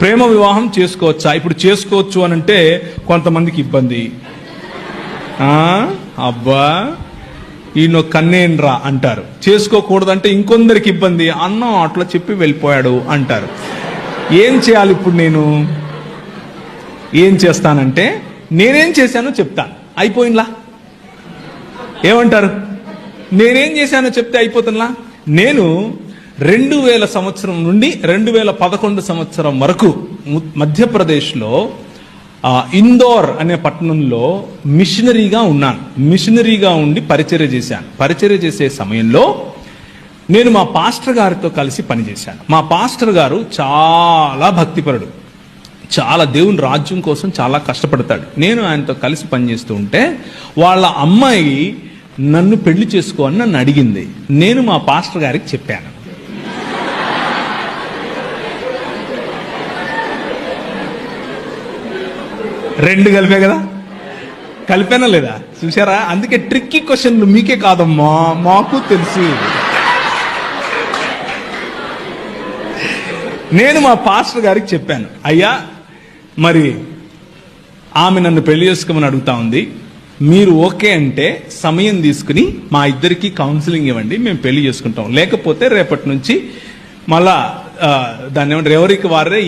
ప్రేమ వివాహం చేసుకోవచ్చా? ఇప్పుడు చేసుకోవచ్చు అని అంటే కొంతమందికి ఇబ్బంది. అబ్బా! ఈయన కన్నేన్రా అంటారు. చేసుకోకూడదంటే ఇంకొందరికి ఇబ్బంది. అన్నం అట్లా చెప్పి వెళ్ళిపోయాడు అంటారు. ఏం చేయాలి ఇప్పుడు నేను? ఏం చేస్తానంటే నేనేం చేశానో చెప్తాను అయిపోయిందిలా ఏమంటారు? నేనేం చేశానో చెప్తే అయిపోతుందిలా నేను రెండు వేల సంవత్సరం నుండి రెండు వేల పదకొండు సంవత్సరం వరకు మధ్యప్రదేశ్లో ఇందోర్ అనే పట్టణంలో మిషనరీగా ఉన్నాను. మిషనరీగా ఉండి పరిచర్య చేశాను. పరిచర్య చేసే సమయంలో నేను మా పాస్టర్ గారితో కలిసి పనిచేశాను. మా పాస్టర్ గారు చాలా భక్తిపరుడు. చాలా దేవుని రాజ్యం కోసం చాలా కష్టపడతాడు. నేను ఆయనతో కలిసి పనిచేస్తూ ఉంటే వాళ్ళ అమ్మాయి నన్ను పెళ్ళి చేసుకో అని నన్ను అడిగింది. నేను మా పాస్టర్ గారికి చెప్పాను. రెండు కలిపే కదా? కలిపేనా లేదా? చూసారా అందుకే ట్రిక్కీ క్వశ్చన్లు మీకే కాదమ్మా. మాకు తెలుసు. నేను మా పాస్టర్ గారికి చెప్పాను. అయ్యా మరి ఆమె నన్ను పెళ్ళి చేసుకోమని అడుగుతా ఉంది. మీరు ఓకే అంటే సమయం తీసుకుని మా ఇద్దరికి కౌన్సిలింగ్ ఇవ్వండి మేము పెళ్ళి చేసుకుంటాం. లేకపోతే రేపటి నుంచి మళ్ళా దాన్ని ఏమంటారు? ఎవరికి వారే